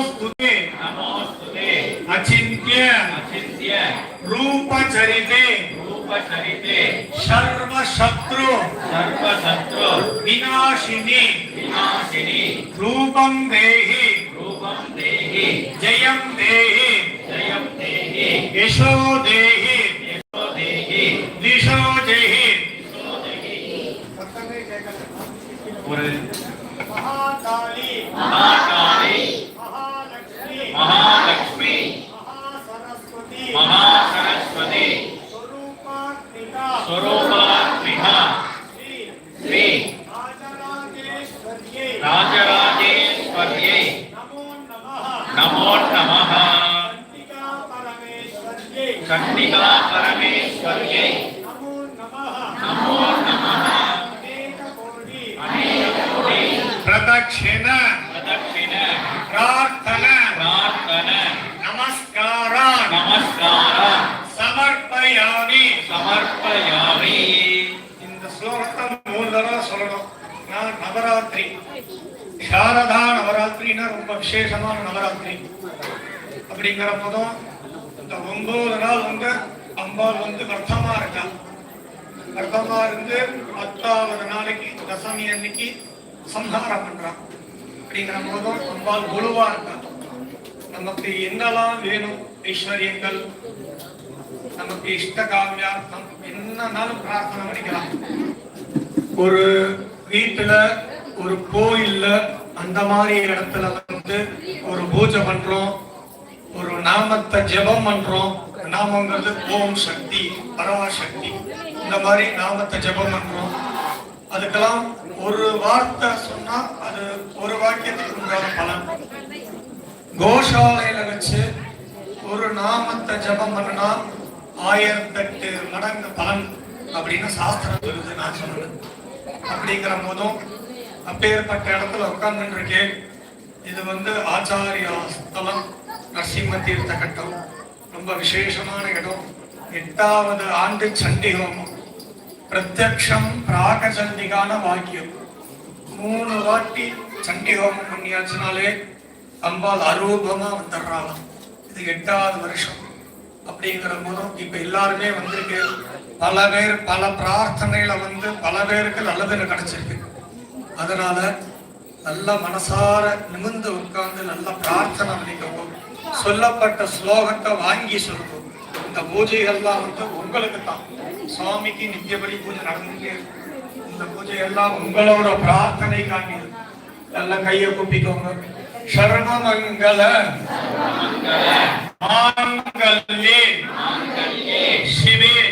స్తుతే నమోస్తుతే. అచింత్య అచింత్య. రూప చరితే రూప చరితే సర్వ శత్రు సర్వ శత్రు వినాశిని వినాశిని. రూపం దేహి రూపం దేహి. జయం దేహి జయం దేహి. యశో దేహి. தடவை சொல்லணும். நான் நவராத்திரி. சாரதா நவராத்திரின்னா ரொம்ப விசேஷமான நவராத்திரி. அப்படிங்கிற போதும் இந்த ஒன்பது நாள் வந்து அம்பாள் வந்து வர்த்தமா இருக்கா? வர்த்தமா இருந்து பத்தாவது நாளைக்கு தசமி அன்னைக்கு சம்ஹாரம் பண்றான். அப்படிங்கிற போதும் அம்பாள் குழுவா இருக்கா? நமக்கு என்னெல்லாம் வேணும்? ஐஸ்வர்யங்கள் நமக்கு இஷ்ட காவியார்த்தம் என்னன்னாலும் பிரார்த்தனை பண்ணிக்கலாம். ஒரு வீட்டுல ஒரு கோயில்ல அந்த மாதிரி இடத்துல வந்து ஒரு பூஜை பண்றோம் ஒரு நாமத்தை ஜெபம் பண்றோம். நாமங்கிறது ஓம் சக்தி பரமசக்தி இந்த மாதிரி நாமத்தை ஜெபம் பண்றோம். அதுக்கெல்லாம் ஒரு வார்த்தை சொன்னா அது ஒரு வாக்கியத்துக்கு உண்டான பலன். கோஷாலையில வச்சு ஒரு நாமத்தை ஜெபம் பண்ணா ஆயிரத்தெட்டு மடங்கு பலன் அப்படின்னு சாஸ்திரம் சொல்லுது நான் சொன்னேன் அப்படிங்கிற போதும் அப்பேற்பட்ட இடத்துல உட்கார்ந்துட்டு இருக்கேன் இது வந்து ஆச்சாரியா ஸ்தலம் நரசிம்ம தீர்த்த கட்டம். ரொம்ப விசேஷமான இடம். எட்டாவது ஆண்டு சண்டி ஹோமம் பிரத்யக்ஷம் பிராகசண்டிகான வாக்கியம். மூணு வாட்டி சண்டி ஹோமம் பண்ணியாச்சுனாலே அம்பாள் அரூபமா வந்துடுறாளாம். இது எட்டாவது வருஷம். அப்படிங்கிற போதும் இப்ப எல்லாருமே வந்திருக்கு பல பேர் பல பிரார்த்தனையில வந்து பல பேருக்கு நல்லது கிடைச்சிருக்கு. அதனால நல்ல மனசார நிமிர்ந்து உட்கார்ந்து நல்ல பிரார்த்தனை பண்ணிக்கோங்க. சொல்லப்பட்ட ஸ்லோகத்தை வாங்கி சொல்லுங்க. இந்த பூஜைகள்லாம் வந்து உங்களுக்கு தான். சுவாமிக்கு நித்தியபடி பூஜை நடந்துட்டே இருக்கு. இந்த பூஜை எல்லாம் உங்களோட பிரார்த்தனை காண்கிறது நல்ல கையை குப்பிக்கோங்க. சரணமங்கல மாங்கல்யே. சிவே.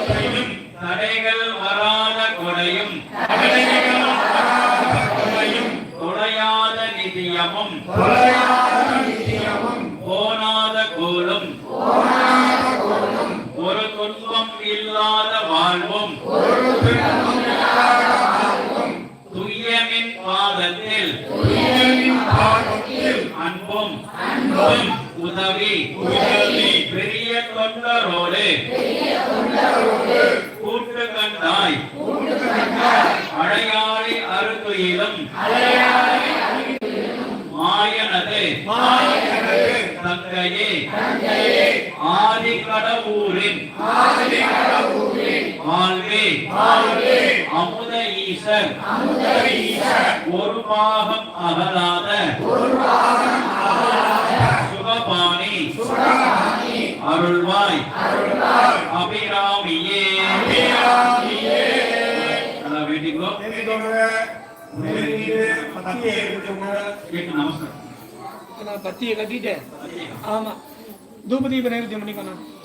குறையும் தடைகள் வராத குறையும் துணையாத நிதியமும். ஒரு பாகம் அகலாத சுகபாணி. அருள்வாய். அபிராமியே. நல்லா வேண்டிக்கோ நான் பத்தியை கட்டிட்டேன். ஆமா. தூபதீப நேரத்தை பண்ணிக்கணும்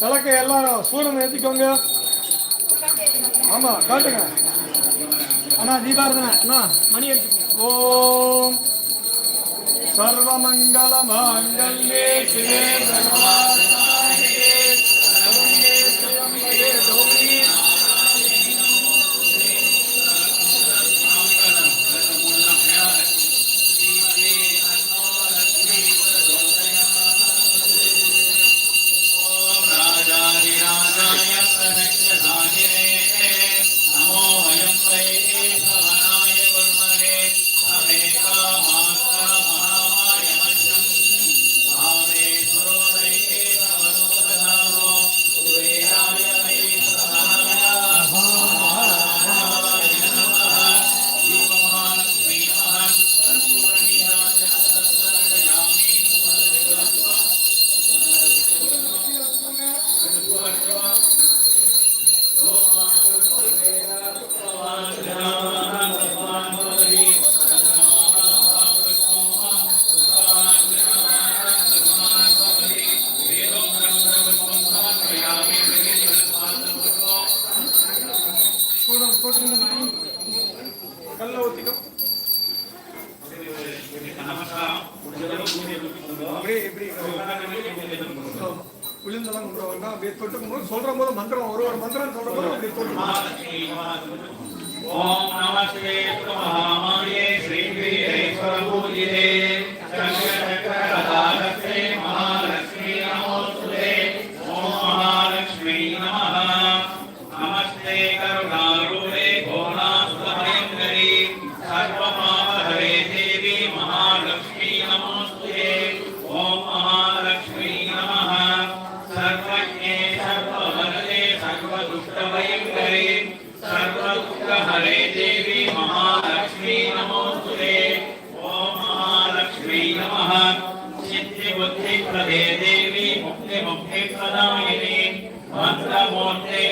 விளக்கு எல்லாம் சூடம் ஏற்றிக்கோங்க ஆமாம் காட்டுங்க. அண்ணா தீபாரதனை அண்ணா மணி எடுத்துக்கோங்க. ஓம். சர்வமங்கல மாங்கல்யே ఓం నమ శివే నమః. बुद्धिप्रदे देवी मुक्तिमुक्तिप्रदायिनी मन्त्रमूर्ते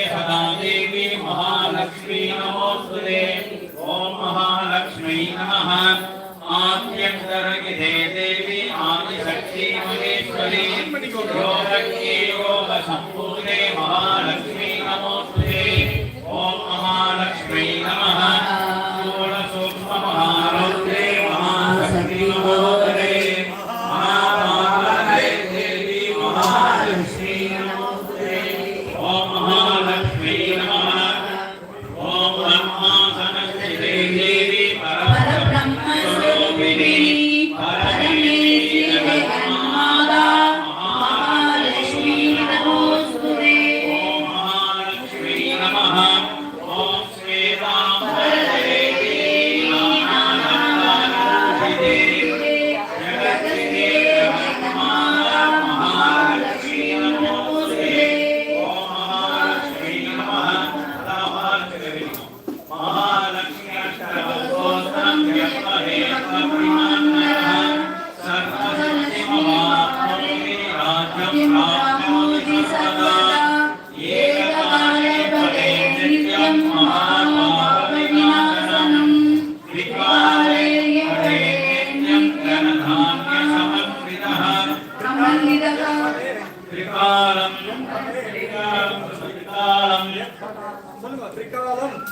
త్రికాలం.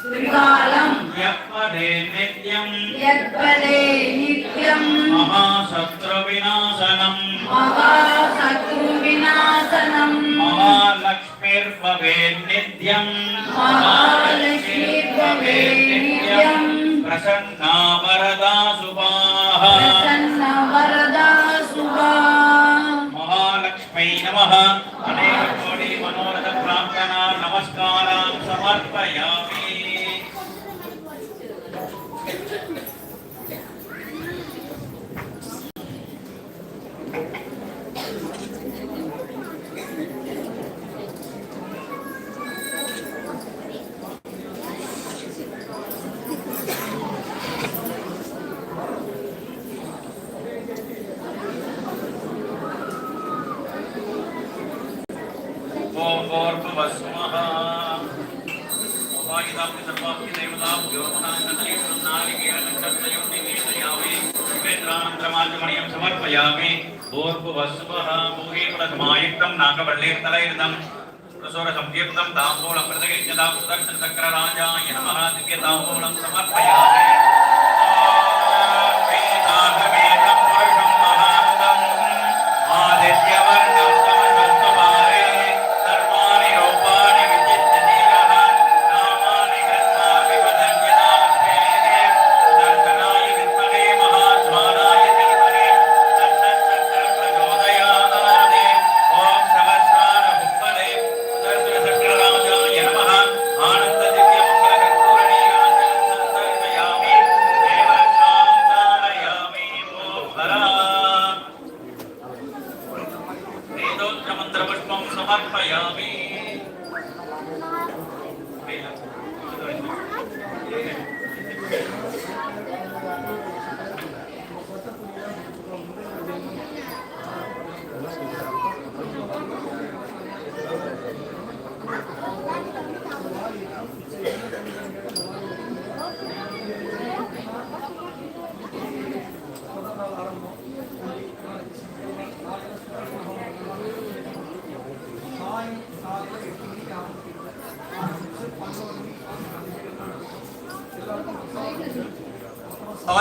త్రికాలం. యత్పదే నిత్యం. యత్పదే నిత్యం. మహాశత్రు వినాశనం మహాశత్రు వినాశనం మహాలక్ష్మీర్భవేద్ నిత్యం మహాలక్ష్మీర్భవేద్ నిత్యం ప్రసన్నా వరదా సుభా नमस्कारान् समर्पयामि சமாஜமணியம் சமர்ப்பயாமி பூர்வவசுபூகேபுரமாயுக்தம் நாகவள்ளேர்தலயுதம் பிரசுர சம்தீர்த்தம் தாம்பூலம் பிரதகிஜதாம் சுதர்ஷன் சக்கரராஜாய நமஹ திவ்ய தாம்பூலம் சமர்ப்பயாமி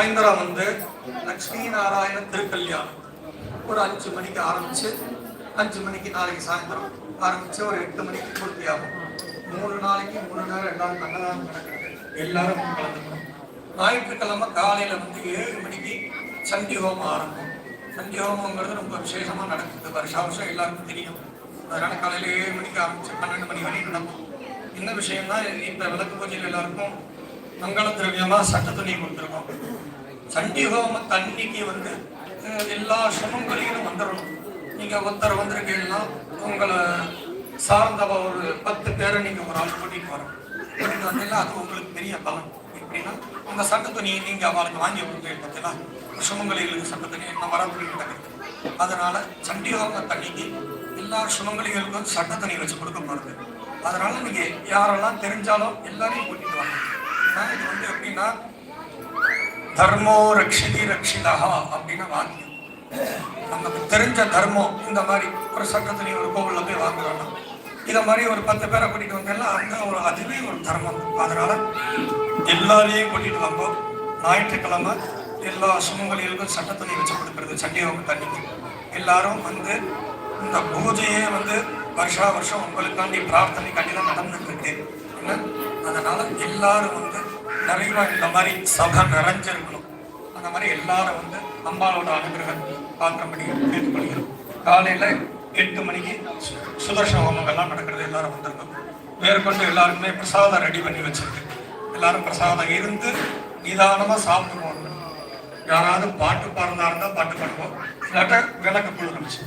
சாயந்தரம் வந்து லக்ஷ்மி நாராயண திருக்கல்யாணம். ஒரு அஞ்சு மணிக்கு ஆரம்பிச்சு அஞ்சு மணிக்கு நாளைக்கு சாயந்தரம் ஆரம்பிச்சு ஒரு எட்டு மணிக்கு பூர்த்தி ஆகும் மூணு நாளைக்கு மூணு நேரம் எல்லாரும் அன்னதானம் நடக்கிறது. எல்லாரும் கலந்துக்கணும். ஞாயிற்றுக்கிழமை காலையில வந்து ஏழு மணிக்கு சண்டி ஹோமம் ஆரம்பம். சண்டி ஹோமங்கிறது ரொம்ப விசேஷமா நடக்குது. வருஷா வருஷம் எல்லாருக்கும் தெரியும். அதனால காலையில ஏழு மணிக்கு ஆரம்பிச்சு பன்னெண்டு மணி வரையும் நடக்கும். என்ன விஷயம்னா இப்ப விளக்கு பூஜையில் எல்லாருக்கும் மங்கள திரவியமா சட்ட துணி கொடுத்துருக்கோம். சண்டி ஹோம தண்ணிக்கு வந்து எல்லா சுமங்கலிகளும் வந்துடணும் நீங்க ஒருத்தர் வந்திருக்கீங்கன்னா உங்களை சார்ந்த ஒரு பத்து பேரை நீங்க ஒரு ஆள் கூட்டிட்டு வரணும். கூட்டிகிட்டு வந்தீங்கன்னா அது உங்களுக்கு பெரிய பலன். எப்படின்னா உங்க சட்ட துணியை நீங்க அவளுக்கு வாங்கி கொடுத்தீங்க பார்த்தீங்கன்னா சுமங்கலிகளுக்கு சட்ட துணி என்ன வரப்படி நடக்குது அதனால சண்டி ஹோம தண்ணிக்கு எல்லா சுமங்கலிகளுக்கும் சட்ட துணி வச்சு கொடுக்க கொடுக்கப்படுது அதனால நீங்க யாரெல்லாம் தெரிஞ்சாலும் எல்லாரையும் கூட்டிட்டு வாங்க. ஏன்னா இது வந்து எப்படின்னா தர்மோ ரக்ஷிதி ரக்ஷிதா அப்படின்னு வாக்கியம் நமக்கு தெரிஞ்ச தர்மம் இந்த மாதிரி ஒரு சட்டத்தினி ஒரு கோவில்ல போய் வாங்குறாங்க. இத மாதிரி ஒரு பத்து பேரை கூட்டிட்டு வந்தேன்னா அந்த ஒரு அதுவே ஒரு தர்மம். அதனால எல்லாரையும் கூட்டிட்டு வந்தோம். ஞாயிற்றுக்கிழமை எல்லா சுமங்களிலும் சட்டத்துணி வச்சு கொடுக்கறது சண்டியோகம் தண்ணிக்கு. எல்லாரும் வந்து இந்த பூஜையே வந்து வருஷா வருஷம் உங்களுக்காண்டி பிரார்த்தனைக்காண்டி தான் நடந்துட்டு இருக்கு. அதனால எல்லாரும் வந்து நிறைவா இந்த மாதிரி சபை நிறைஞ்சிருக்கணும். அந்த மாதிரி எல்லாரும் வந்து அம்பாளோட அனுகிரகம் பார்க்கும்படி கேட்டுக்கொள்கிறோம். காலையில எட்டு மணிக்கு சு- ஹோமங்கள்லாம் நடக்கிறது எல்லாரும் வந்திருக்கோம். மேற்கொண்டு எல்லாருக்குமே பிரசாதம் ரெடி பண்ணி வச்சிருக்கு. எல்லாரும் பிரசாதம் இருந்து நிதானமா சாப்பிட்டு போகணும். யாராவது பாட்டு பாடுறதா இருந்தா பாட்டு பாடுவோம். இல்லாட்ட விளக்கு குழு வச்சு